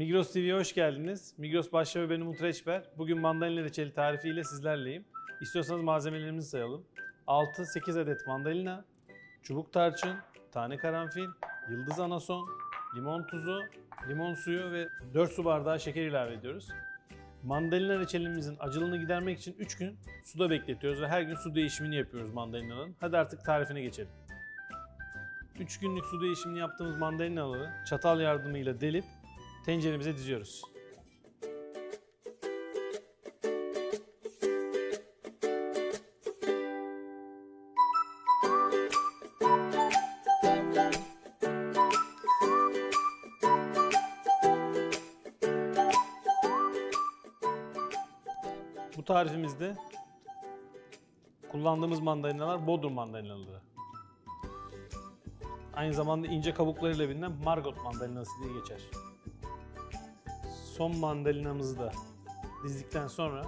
Migros TV'ye hoş geldiniz. Migros Başşefe benim Umut Reçber. Bugün mandalina reçeli tarifiyle sizlerleyim. İstiyorsanız malzemelerimizi sayalım. 6-8 adet mandalina, çubuk tarçın, tane karanfil, yıldız anason, limon tuzu, limon suyu ve 4 su bardağı şeker ilave ediyoruz. Mandalina reçelimizin acılığını gidermek için 3 gün suda bekletiyoruz ve her gün su değişimini yapıyoruz mandalinanın. Hadi artık tarifine geçelim. 3 günlük su değişimini yaptığımız mandalinaları çatal yardımıyla delip tenceremize diziyoruz. Bu tarifimizde kullandığımız mandalinalar Bodrum mandalinaları. Aynı zamanda ince kabuklarıyla bilinen Margot mandalinası diye geçer. Son mandalinamızı da dizdikten sonra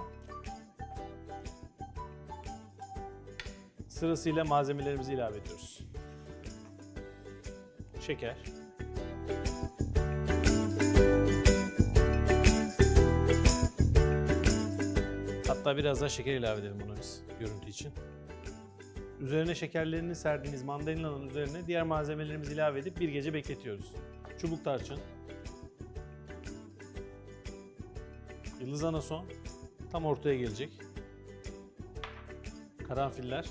sırasıyla malzemelerimizi ilave ediyoruz. Şeker, hatta biraz daha şeker ilave edelim buna biz görüntü için. Üzerine şekerlerini serdiğimiz mandalinanın üzerine diğer malzemelerimizi ilave edip bir gece bekletiyoruz. Çubuk tarçın, yıldız anason tam ortaya gelecek. Karanfiller,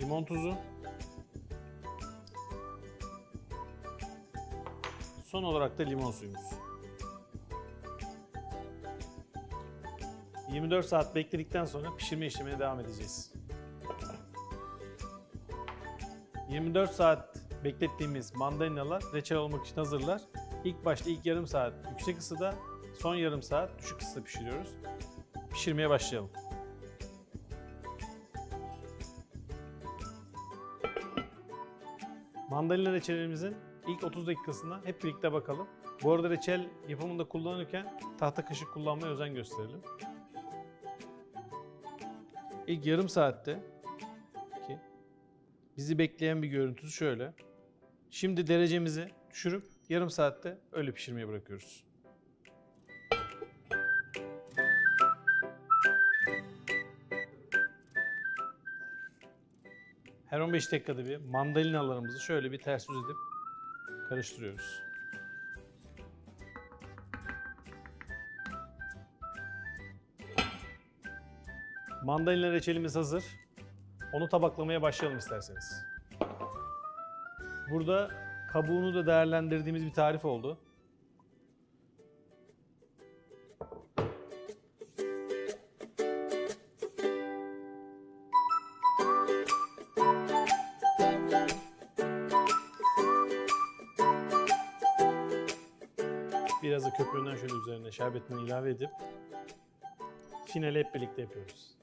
limon tuzu, son olarak da limon suyumuz. 24 saat bekledikten sonra pişirme işlemine devam edeceğiz. 24 saat beklettiğimiz mandalinalar reçel olmak için hazırlar. İlk başta ilk yarım saat yüksek ısıda, son yarım saat düşük ısıda pişiriyoruz. Pişirmeye başlayalım. Mandalina reçelimizin ilk 30 dakikasına hep birlikte bakalım. Bu arada reçel yapımında kullanırken tahta kaşık kullanmaya özen gösterelim. İlk yarım saatte ki bizi bekleyen bir görüntüsü şöyle. Şimdi derecemizi düşürüp yarım saatte öyle pişirmeye bırakıyoruz. Her 15 dakikada bir mandalinalarımızı şöyle bir ters yüz edip karıştırıyoruz. Mandalina reçelimiz hazır. Onu tabaklamaya başlayalım isterseniz. Burada kabuğunu da değerlendirdiğimiz bir tarif oldu. Biraz da köpüğünden şöyle üzerine şerbetini ilave edip finali hep birlikte yapıyoruz.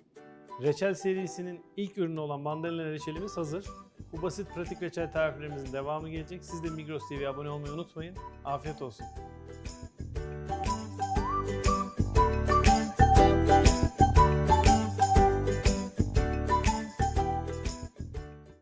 Reçel serisinin ilk ürünü olan mandalina reçelimiz hazır. Bu basit pratik reçel tariflerimizin devamı gelecek. Siz de Migros TV'ye abone olmayı unutmayın. Afiyet olsun.